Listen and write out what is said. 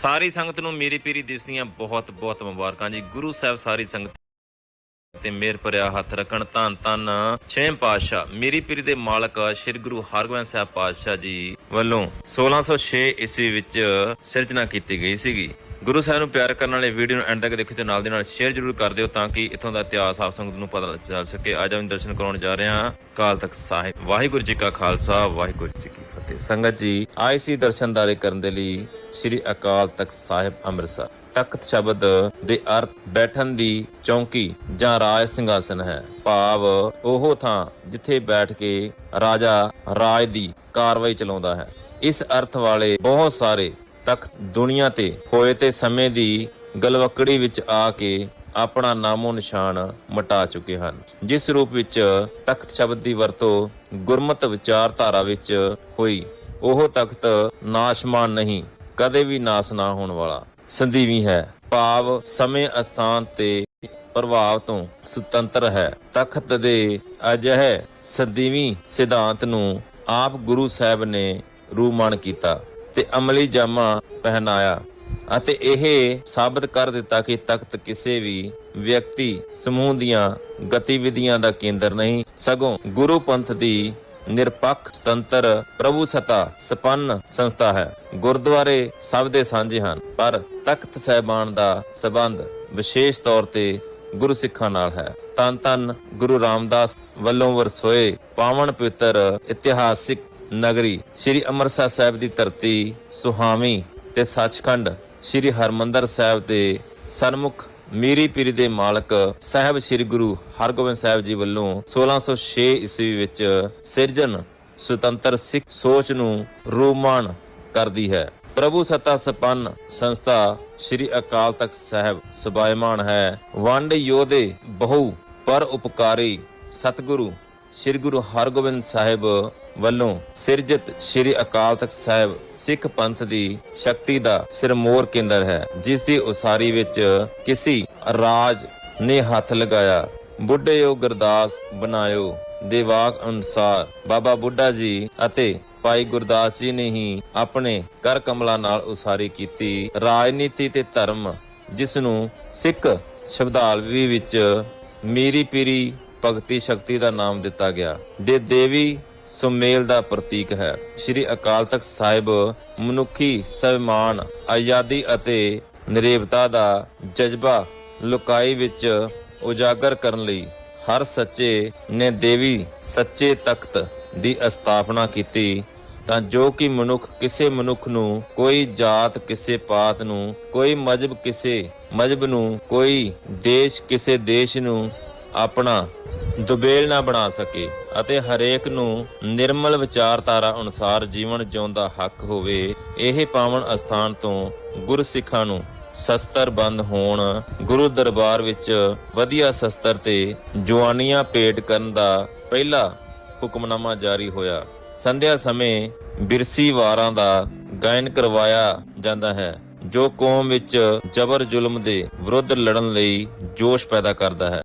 ਸਾਰੀ ਸੰਗਤ ਨੂੰ ਮੇਰੀ ਪੀਰੀ ਦਿਵਸ ਦੀਆਂ ਬਹੁਤ ਬਹੁਤ ਮੁਬਾਰਕਾਂ ਜੀ। ਗੁਰੂ ਸਾਹਿਬ ਸਾਰੀ ਸੰਗਤ ਤੇ ਮੇਰ ਭਰਿਆ ਹੱਥ ਰੱਖਣ। ਧੰਨ ਧੰਨ ਛੇਮ ਪਾਤਸ਼ਾਹ। ਮੇਰੀ ਪੀਰੀ ਦੇ ਮਾਲਕ ਸ੍ਰੀ ਗੁਰੂ ਹਰਗੋਬਿੰਦ ਸਾਹਿਬ ਪਾਤਸ਼ਾਹ ਜੀ ਵੱਲੋਂ 1606 ਈਸਵੀ ਵਿੱਚ ਸਿਰਜਣਾ ਕੀਤੀ ਗਈ ਸੀਗੀ। ਗੁਰੂ ਸਾਹਿਬ ਨੂੰ ਪਿਆਰ ਕਰਨ ਵਾਲੇ ਵੀਡੀਓ ਨੂੰ ਐਂਡ ਤੱਕ ਦੇਖੋ ਤੇ ਨਾਲ ਦੀ ਨਾਲ ਸ਼ੇਅਰ ਜ਼ਰੂਰ ਕਰ ਦਿਓ ਤਾਂ ਕਿ ਇਥੋਂ ਦਾ ਇਤਿਹਾਸ ਆਪ ਸੰਗਤ ਨੂੰ ਪਤਾ ਚੱਲ ਸਕੇ। ਅੱਜ ਅਸੀਂ ਦਰਸ਼ਨ ਕਰਾਉਣ ਜਾ ਰਹੇ ਹਾਂ ਕਾਲ ਤਖਤ ਸਾਹਿਬ। ਵਾਹਿਗੁਰੂ ਜੀ ਕਾ ਖਾਲਸਾ, ਵਾਹਿਗੁਰੂ ਜੀ ਕੀ ਫਤਿਹ। ਸੰਗਤ ਜੀ, ਆਏ ਸੀ ਦਰਸ਼ਨਦਾਰੇ ਕਰਨ ਦੇ ਲਈ ਸ੍ਰੀ ਅਕਾਲ ਤਖਤ ਸਾਹਿਬ ਅੰਮ੍ਰਿਤਸਰ। ਤਖਤ ਸ਼ਬਦ ਦੇ ਅਰਥ ਬੈਠਣ ਦੀ ਚੌਂਕੀ ਜਾਂ ਰਾਜ ਸਿੰਘਾਸਨ ਹੈ। ਭਾਵ ਉਹ ਥਾਂ ਜਿੱਥੇ ਬੈਠ ਕੇ ਰਾਜਾ ਰਾਜ ਦੀ ਕਾਰਵਾਈ ਚਲਾਉਂਦਾ ਹੈ। ਇਸ ਅਰਥ ਵਾਲੇ ਬਹੁਤ ਸਾਰੇ ਤਖਤ ਦੁਨੀਆ ਤੇ ਹੋਏ ਤੇ ਸਮੇਂ ਦੀ ਗਲਵਕੜੀ ਵਿੱਚ ਆ ਕੇ ਆਪਣਾ ਨਾਮੋ ਨਿਸ਼ਾਨ ਮਿਟਾ ਚੁੱਕੇ ਹਨ। ਜਿਸ ਰੂਪ ਵਿੱਚ ਤਖਤ ਸ਼ਬਦ ਦੀ ਵਰਤੋਂ ਗੁਰਮਤ ਵਿਚਾਰਧਾਰਾ ਵਿੱਚ ਹੋਈ, ਉਹ ਤਖਤ ਨਾਸ਼ਮਾਨ ਨਹੀਂ ਕਦੇ ਵੀ ਨਾਸ ਨਾ ਹੋਣ ਵਾਲਾ। ਸੰਦੀਵੀ ਹੈ। ਭਾਵ ਸਮੇਂ ਅਸਥਾਨ ਤੇ ਪ੍ਰਭਾਵ ਤੋਂ ਸੁਤੰਤਰ ਹੈ। ਤਖਤ ਦੇ ਅਜਿਹੇ ਸੰਦੀਵੀ ਸਿਧਾਂਤ ਨੂੰ ਆਪ ਗੁਰੂ ਸਾਹਿਬ ਨੇ ਰੂਮਾਨ ਕੀਤਾ ਤੇ ਅਮਲੀ ਜਾਮਾ ਪਹਿਨਾਇਆ ਅਤੇ ਇਹ ਸਾਬਤ ਕਰ ਦਿੱਤਾ ਕਿ ਤਖਤ ਕਿਸੇ ਵੀ ਵਿਅਕਤੀ ਸਮੂਹ ਦੀਆਂ ਗਤੀਵਿਧੀਆਂ ਦਾ ਕੇਂਦਰ ਨਹੀਂ, ਸਗੋਂ ਗੁਰੂ ਪੰਥ ਦੀ ਨਿਰਪੱਖ, ਸੁਤੰਤਰ, ਪ੍ਰਭੂ ਸਤਾ, ਸਪੰਨ ਸੰਸਥਾ ਹੈ। ਗੁਰਦੁਆਰੇ ਸਭ ਦੇ ਸਾਂਝੇ ਹਨ, ਪਰ ਤਖਤ ਸਹਿਬਾਨ ਦਾ ਸਬੰਧ ਵਿਸ਼ੇਸ਼ ਤੌਰ ਤੇ ਗੁਰੂ ਸਿੱਖਾਂ ਨਾਲ ਹੈ। ਤਨ ਤਨ ਗੁਰੂ ਰਾਮਦਾਸ ਵੱਲੋਂ ਵਰਸੋਏ ਪਾਵਨ ਪਵਿੱਤਰ ਇਤਿਹਾਸਿਕ ਨਗਰੀ ਸ੍ਰੀ ਅੰਮ੍ਰਿਤਸਰ ਸਾਹਿਬ ਦੀ ਧਰਤੀ ਸੁਹਾਵੀ ਤੇ ਸੱਚਖੰਡ ਸ੍ਰੀ ਹਰਮੰਦਰ ਸਾਹਿਬ ਦੇ ਸਨਮੁਖ ਮੀਰੀ ਪੀਰੀ ਦੇ ਮਾਲਕ ਸਾਹਿਬ ਸ੍ਰੀ ਗੁਰੂ ਹਰਗੋਬਿੰਦ ਸਾਹਿਬ ਜੀ ਵੱਲੋਂ 1606 ਈਸਵੀ ਵਿੱਚ ਸਿਰਜਣ ਸੁਤੰਤਰ ਸਿੱਖ ਸੋਚ ਨੂੰ ਰੂਮਾਨ ਕਰਦੀ ਹੈ। ਪ੍ਰਭੂ ਸਤਾ ਸਪੰਨ ਸੰਸਥਾ ਸ੍ਰੀ ਅਕਾਲ ਤਖਤ ਸਾਹਿਬ ਸੁਭਾਇਮਾਨ ਹੈ। ਵੰਡ ਯੋਧੇ ਬਹੁ ਪਰ ਉਪਕਾਰੀ ਸਤਿਗੁਰੂ ਸ੍ਰੀ ਗੁਰੂ ਹਰਗੋਬਿੰਦ ਸਾਹਿਬ ਵੱਲੋਂ ਸਿਰਜਿਤ ਸ੍ਰੀ ਅਕਾਲ ਤਖਤ ਸਾਹਿਬ ਸਿੱਖ ਪੰਥ ਦੀ ਸ਼ਕਤੀ ਦਾ ਸਿਰਮੌਰ ਕੇਂਦਰ ਹੈ, ਜਿਸ ਦੀ ਉਸਾਰੀ ਵਿੱਚ ਕਿਸੇ ਰਾਜ ਨੇ ਹੱਥ ਲਗਾਇਆ। ਬੁੱਢਿਓ ਗੁਰਦਾਸ ਬਣਾਇਓ ਦੇ ਵਾਕ ਅਨੁਸਾਰ ਬਾਬਾ ਬੁੱਢਾ ਜੀ ਅਤੇ ਭਾਈ ਗੁਰਦਾਸ ਜੀ ਨੇ ਹੀ ਆਪਣੇ ਕਰ ਕਮਲਾ ਨਾਲ ਉਸਾਰੀ ਕੀਤੀ। ਰਾਜਨੀਤੀ ਤੇ ਧਰਮ ਜਿਸ ਨੂੰ ਸਿੱਖ ਸ਼ਬਦਾਵਲੀ ਵਿੱਚ ਮੀਰੀ ਪੀਰੀ ਭਗਤੀ ਸ਼ਕਤੀ ਦਾ ਨਾਮ ਦਿੱਤਾ ਗਿਆ। ਦੇ ਦੇਵੀ ਸੁਮੇਲ ਦਾ ਪ੍ਰਤੀਕ ਹੈ। ਸ੍ਰੀ ਅਕਾਲ ਤਖਤ ਸਾਹਿਬ ਮਨੁੱਖੀ ਸਨਮਾਨ ਆਜ਼ਾਦੀ ਅਤੇ ਨਿਰੇਵਤਾ ਦਾ ਜਜ਼ਬਾ ਲੁਕਾਈ ਵਿੱਚ ਉਜਾਗਰ ਕਰਨ ਲਈ ਹਰ ਸੱਚੇ ਨੇ ਦੇਵੀ ਸੱਚੇ ਤਖਤ ਦੀ ਸਥਾਪਨਾ ਕੀਤੀ। ਤਾਂ ਜੋ ਕਿ ਮਨੁੱਖ ਕਿਸੇ ਮਨੁੱਖ ਨੂੰ, ਕੋਈ ਜਾਤ ਕਿਸੇ ਪਾਤ ਨੂੰ, ਕੋਈ ਮਜਬ ਕਿਸੇ ਮਜਬ ਨੂੰ, ਕੋਈ ਦੇਸ਼ ਕਿਸੇ ਦੇਸ਼ ਨੂੰ ਆਪਣਾ ਦੁਬੇਲ ਨਾ ਬਣਾ ਸਕੇ ਅਤੇ ਹਰੇਕ ਨੂੰ ਨਿਰਮਲ ਵਿਚਾਰਧਾਰਾ ਅਨੁਸਾਰ ਜੀਵਨ ਜਿਉਣ ਦਾ ਹੱਕ ਹੋਵੇ, ਇਹ ਪਾਵਨ ਅਸਥਾਨ ਤੋਂ ਗੁਰਸਿੱਖਾਂ ਨੂੰ ਸ਼ਸਤਰ ਬੰਦ ਹੋਣ, ਗੁਰੂ ਦਰਬਾਰ ਵਿੱਚ ਵਧੀਆ ਸ਼ਸਤਰ ਤੇ ਜਵਾਨੀਆਂ ਭੇਟ ਕਰਨ ਦਾ ਪਹਿਲਾ ਹੁਕਮਨਾਮਾ ਜਾਰੀ ਹੋਇਆ। ਸੰਧਿਆ ਸਮੇਂ ਬਿਰਸੀ ਵਾਰਾਂ ਦਾ ਗਾਇਨ ਕਰਵਾਇਆ ਜਾਂਦਾ ਹੈ, ਜੋ ਕੌਮ ਵਿੱਚ ਜ਼ਬਰ ਜ਼ੁਲਮ ਦੇ ਵਿਰੁੱਧ ਲੜਨ ਲਈ ਜੋਸ਼ ਪੈਦਾ ਕਰਦਾ ਹੈ।